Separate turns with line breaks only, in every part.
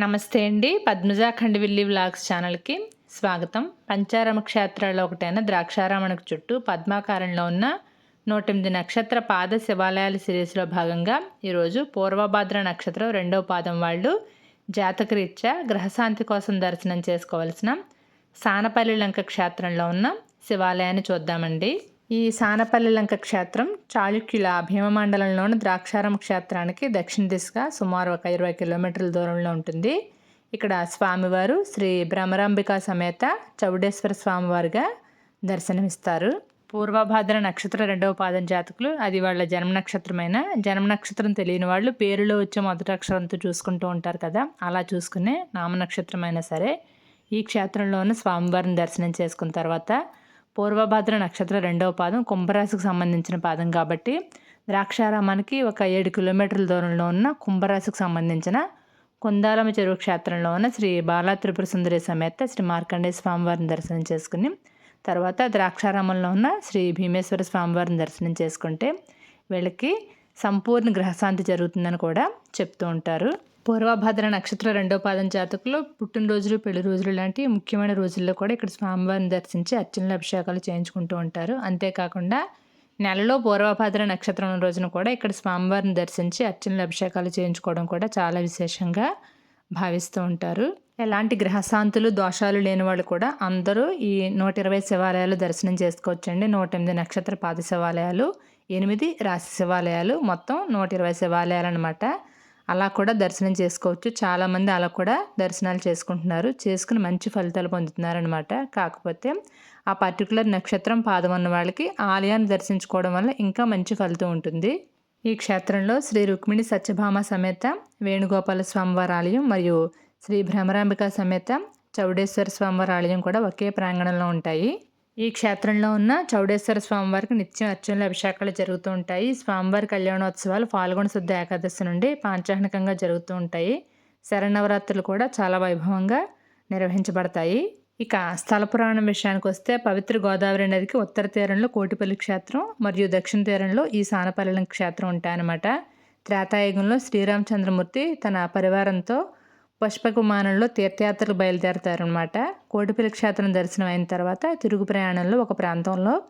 నమస్తే అండి. పద్మజా ఖండవిల్లి వ్లాగ్స్ ఛానల్కి స్వాగతం. పంచారమ క్షేత్రాల్లో ఒకటైన ద్రాక్షారామణకు చుట్టూ పద్మాకారంలో ఉన్న నూట ఎనిమిది నక్షత్ర పాద శివాలయాల సిరీస్లో భాగంగా ఈరోజు పూర్వభాద్ర నక్షత్రం రెండవ పాదం వాళ్ళు జాతకరీత్యా గ్రహశాంతి కోసం దర్శనం చేసుకోవాల్సిన సానపల్లి లంక క్షేత్రంలో ఉన్న శివాలయాన్ని చూద్దామండి. ఈ సానపల్లి లంక క్షేత్రం చాళుక్యుల భీమమండలంలోని ద్రాక్షారం క్షేత్రానికి దక్షిణ దిశగా సుమారు ఒక ఇరవై కిలోమీటర్ల దూరంలో ఉంటుంది. ఇక్కడ స్వామివారు శ్రీ భ్రమరాంబిక సమేత చౌడేశ్వర స్వామివారిగా దర్శనమిస్తారు. పూర్వభాద్ర నక్షత్ర రెండవ పాదం జాతకులు అది వాళ్ళ జన్మ నక్షత్రమైన జన్మ నక్షత్రం తెలియని వాళ్ళు పేరులో వచ్చే మొదటి అక్షరంతో చూసుకుంటూ ఉంటారు కదా అలా చూసుకునే నామ నక్షత్రమైనా సరే ఈ క్షేత్రంలోని స్వామివారిని దర్శనం చేసుకున్న తర్వాత పూర్వభద్ర నక్షత్ర రెండవ పాదం కుంభరాశికి సంబంధించిన పాదం కాబట్టి ద్రాక్షారామానికి ఒక ఏడు కిలోమీటర్ల దూరంలో ఉన్న కుంభరాశికి సంబంధించిన కుందాలమ చెరువు క్షేత్రంలో ఉన్న శ్రీ బాలా త్రిపుర సుందరి సమేత శ్రీ మార్కండేయ స్వామివారిని దర్శనం చేసుకుని తర్వాత ద్రాక్షారామంలో ఉన్న శ్రీ భీమేశ్వర స్వామివారిని దర్శనం చేసుకుంటే వీళ్ళకి సంపూర్ణ గ్రహశాంతి జరుగుతుందని కూడా చెప్తూ ఉంటారు. పూర్వభద్ర నక్షత్ర రెండో పాదం జాతకులు పుట్టినరోజులు పెళ్ళి రోజులు లాంటి ముఖ్యమైన రోజుల్లో కూడా ఇక్కడ స్వామివారిని దర్శించి అర్చనలు అభిషేకాలు చేయించుకుంటూ ఉంటారు. అంతేకాకుండా నెలలో పూర్వభద్ర నక్షత్రం రోజున కూడా ఇక్కడ స్వామివారిని దర్శించి అర్చనలు అభిషేకాలు చేయించుకోవడం కూడా చాలా విశేషంగా భావిస్తూ ఉంటారు. ఎలాంటి గ్రహశాంతులు దోషాలు లేని వాళ్ళు కూడా అందరూ ఈ నూట ఇరవై శివాలయాలు దర్శనం చేసుకోవచ్చండి. నూట ఎనిమిది నక్షత్ర పాద శివాలయాలు ఎనిమిది రాశి శివాలయాలు మొత్తం నూట ఇరవై శివాలయాలు అనమాట అలా కూడా దర్శనం చేసుకోవచ్చు. చాలామంది అలా కూడా దర్శనాలు చేసుకుంటున్నారు. చేసుకుని మంచి ఫలితాలు పొందుతున్నారనమాట కాకపోతే ఆ పర్టికులర్ నక్షత్రం పాదం ఉన్న వాళ్ళకి ఆలయాన్ని దర్శించుకోవడం వల్ల ఇంకా మంచి ఫలితం ఉంటుంది. ఈ క్షేత్రంలో శ్రీ రుక్మిణి సత్యభామ సమేత వేణుగోపాల స్వామివారి ఆలయం మరియు శ్రీ భ్రమరాంబిక సమేత చౌడేశ్వర స్వామివారి ఆలయం కూడా ఒకే ప్రాంగణంలో ఉంటాయి. ఈ క్షేత్రంలో ఉన్న చౌడేశ్వర స్వామివారికి నిత్యం అర్చనలు అభిషేకాలు జరుగుతూ ఉంటాయి. స్వామివారి కళ్యాణోత్సవాలు పాల్గొన శుద్ధ ఏకాదశి నుండి పాంచాహ్నికంగా జరుగుతూ ఉంటాయి. శరణవరాత్రులు కూడా చాలా వైభవంగా నిర్వహించబడతాయి. ఇక స్థల పురాణం విషయానికి వస్తే పవిత్ర గోదావరి నదికి ఉత్తర తీరంలో కోటిపల్లి క్షేత్రం మరియు దక్షిణ తీరంలో ఈ సానపల్లి క్షేత్రం ఉంటాయన్నమాట. త్రేతాయుగంలో శ్రీరామచంద్రమూర్తి తన పరివారంతో పుష్పక విమానంలో తీర్థయాత్రలు బయలుదేరతారనమాట కోటిపల్లి క్షేత్రం దర్శనం అయిన తర్వాత తిరుగు ప్రయాణంలో ఒక ప్రాంతంలో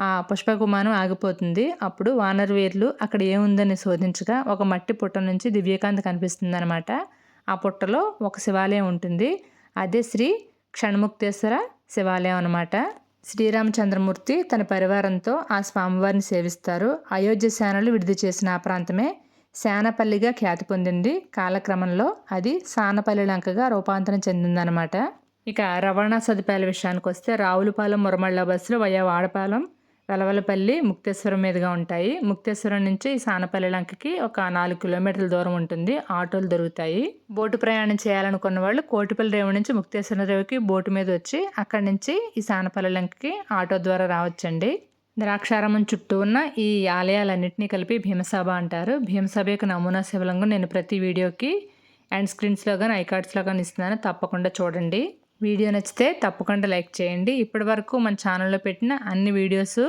ఆ పుష్పక ఆగిపోతుంది. అప్పుడు వానరవీరులు అక్కడ ఏముందని శోధించగా ఒక మట్టి పుట్ట నుంచి దివ్యకాంతి కనిపిస్తుందనమాట ఆ పుట్టలో ఒక శివాలయం ఉంటుంది. అదే శ్రీ క్షణముక్తేశ్వర శివాలయం అనమాట శ్రీరామచంద్రమూర్తి తన పరివారంతో ఆ స్వామివారిని సేవిస్తారు. అయోధ్య సేనలు విడుదల చేసిన ఆ ప్రాంతమే శానపల్లిగా ఖ్యాతి పొందింది. కాలక్రమంలో అది సానపల్లి లంకగా రూపాంతరం చెందిందనమాట ఇక రవాణా సదుపాయాల విషయానికి వస్తే రావులపాలెం మురమళ్ళ బస్సులు వయా వాడపాలెం వెలవలపల్లి ముక్తేశ్వరం మీదుగా ఉంటాయి. ముక్తేశ్వరం నుంచి సానపల్లి లంకకి ఒక నాలుగు కిలోమీటర్ల దూరం ఉంటుంది. ఆటోలు దొరుకుతాయి. బోటు ప్రయాణం చేయాలనుకున్న వాళ్ళు కోటిపల్లి రేవు నుంచి ముక్తేశ్వరం రేవుకి బోటు మీద వచ్చి అక్కడి నుంచి ఈ సానపల్లి లంకకి ఆటో ద్వారా రావచ్చండి. ద్రాక్షారామం చుట్టూ ఉన్న ఈ ఆలయాలన్నింటినీ కలిపి భీమసభ అంటారు. భీమసభ యొక్క నమూనా శివలింగం నేను ప్రతి వీడియోకి అండ్ స్క్రీన్స్లో కానీ ఐకార్డ్స్లో కానీ ఇస్తున్నాను. తప్పకుండా చూడండి. వీడియో నచ్చితే తప్పకుండా లైక్ చేయండి. ఇప్పటి వరకు మన ఛానల్లో పెట్టిన అన్ని వీడియోస్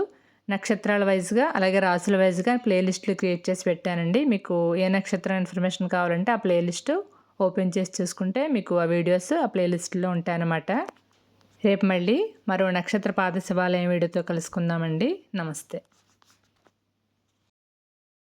నక్షత్రాల వైజ్గా అలాగే రాసుల వైజ్గా ప్లేలిస్టులు క్రియేట్ చేసి పెట్టానండి. మీకు ఏ నక్షత్రం ఇన్ఫర్మేషన్ కావాలంటే ఆ ప్లేలిస్ట్ ఓపెన్ చేసి చూసుకుంటే మీకు ఆ వీడియోస్ ఆ ప్లేలిస్ట్లో ఉంటాయన్నమాట. రేపు మళ్ళీ మరో నక్షత్ర పాద శివాలయం వీడియోతో కలుసుకుందామండి. నమస్తే.